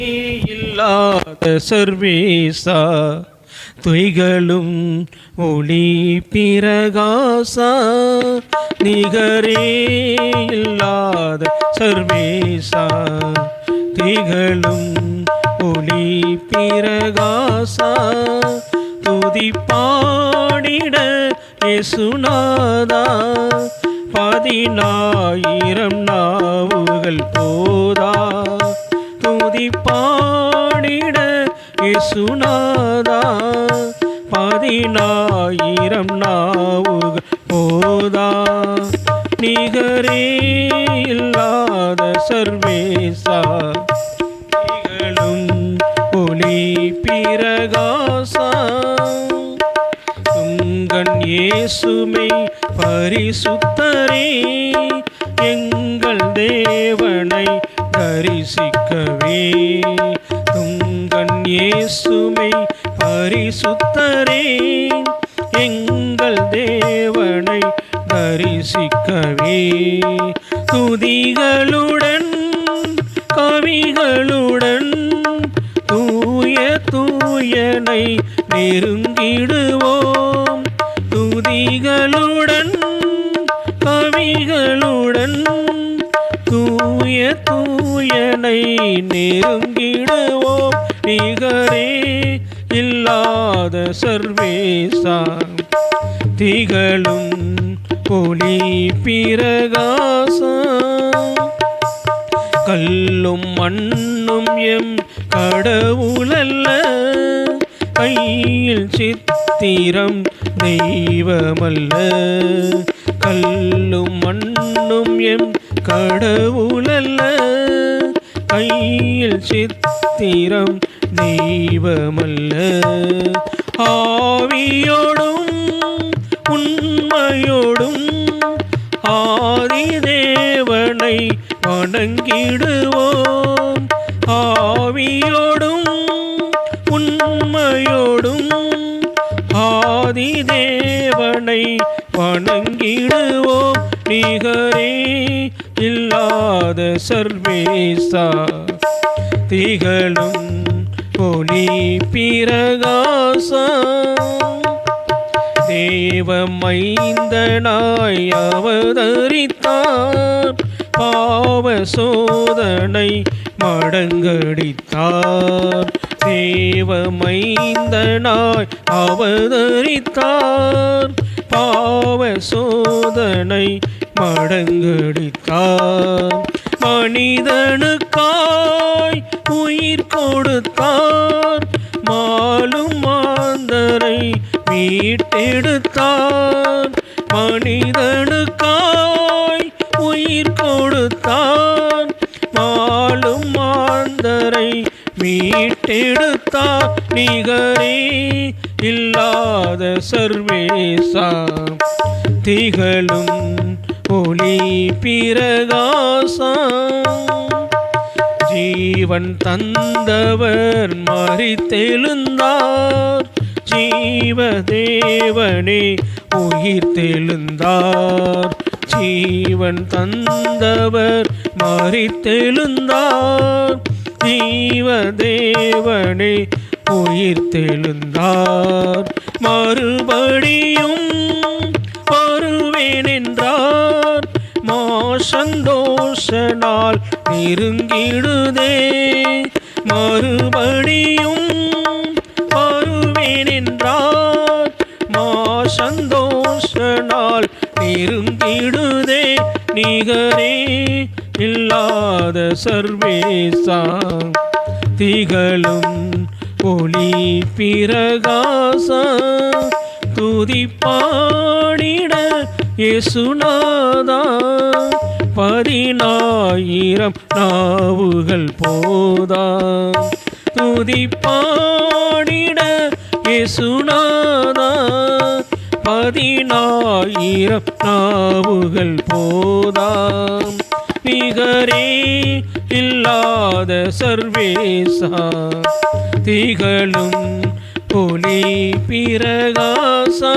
இல்லாத சர்வேசா துய்களும் ஒளி பிரகாசா நிகரே இல்லாத சர்வேசா திகழும் ஒளி பிரகாசா துதிப்பாடிட பாடிட பதினாயிரம் நாவுகள் போதா. பாடிட இசுநாதா பதினாயிரம் நாவுகள் போதா. நிகரே இல்லாத சர்வேசா. நிகழும் ஒளி பிரகாசா. உங்கன் இயேசுமை பரிசுத்தரே. எங்கள் தேவனை தரிசிக்கவே. உங்கன் இயேசுமை பரிசுத்தரே எங்கள் தேவனை தரிசிக்கவே. துதிகளுடன் கவிகளுடன் தூய தூயனை நெருங்கிடுவோம். துதிகளுடன் தூயனை நெருங்கிடுவோம். நிகரே இல்லாத சர்வேசா திகழும் பொலி பிரகாசம். கல்லும் மண்ணும் எம் கடவுளல்ல. கையில் சித்திரம் தெய்வமல்ல. கல்லும் மண்ணும் எம் கடவுளல்ல. கையில் சித்திரம் தெய்வமல்ல. ஆவியோடும் உண்மையோடும் ஆதி தேவனை வணங்கிடுவோம். ஆவியோடும் உண்மையோடும் ஆதி தேவனை வணங்கிடுவோம். நிகரே இல்லாத சர்வேசா திகழும் ஒளி பிரகாசா. தேவமைந்தனாய் அவதரித்தார் பாவ சோதனை மடங்கடித்தார். தேவமைந்தனாய் அவதரித்தார் பாவ சோதனை மடங்கடித்தான். மனிதனுக்காய் உயிர் கொடுத்தார். மாலும் மாந்தரை மீட்டெடுத்தார். மனிதனுக்காய் உயிர் கொடுத்தார். மாலும் மாந்தரை மீட்டெடுத்தார். நிகரே இல்லாத சர்வேசா. திகழும் புலி பிரகாசம். ஜீவன் தந்தவர் மறித்தெழுந்தார். ஜீவதேவனே உயிர் தெழுந்தார் ஜீவன் தந்தவர் மறித்தெழுந்தார். ஜீவதேவனே உயிர் தெழுந்தார் மறுபடியும் சந்தோஷனால் நெருங்கிடுதே. மறுபடியும் வருவேன் என்றார் மா சந்தோஷனால் நெருங்கிடுதே. நிகரே இல்லாத சர்வேசா. திகழும் ஒளி பிரகாசா. துதிப்பாடிட இயேசுநாதா. பதினாயிரம் நாவுகள் போதா. துதிப்பாடிட பாடிட இயேசுநாதா. பதினாயிரம் நாவுகள் போதாம் நிகரே இல்லாத சர்வேசா. திகழும் ஒளி பிரகாசா.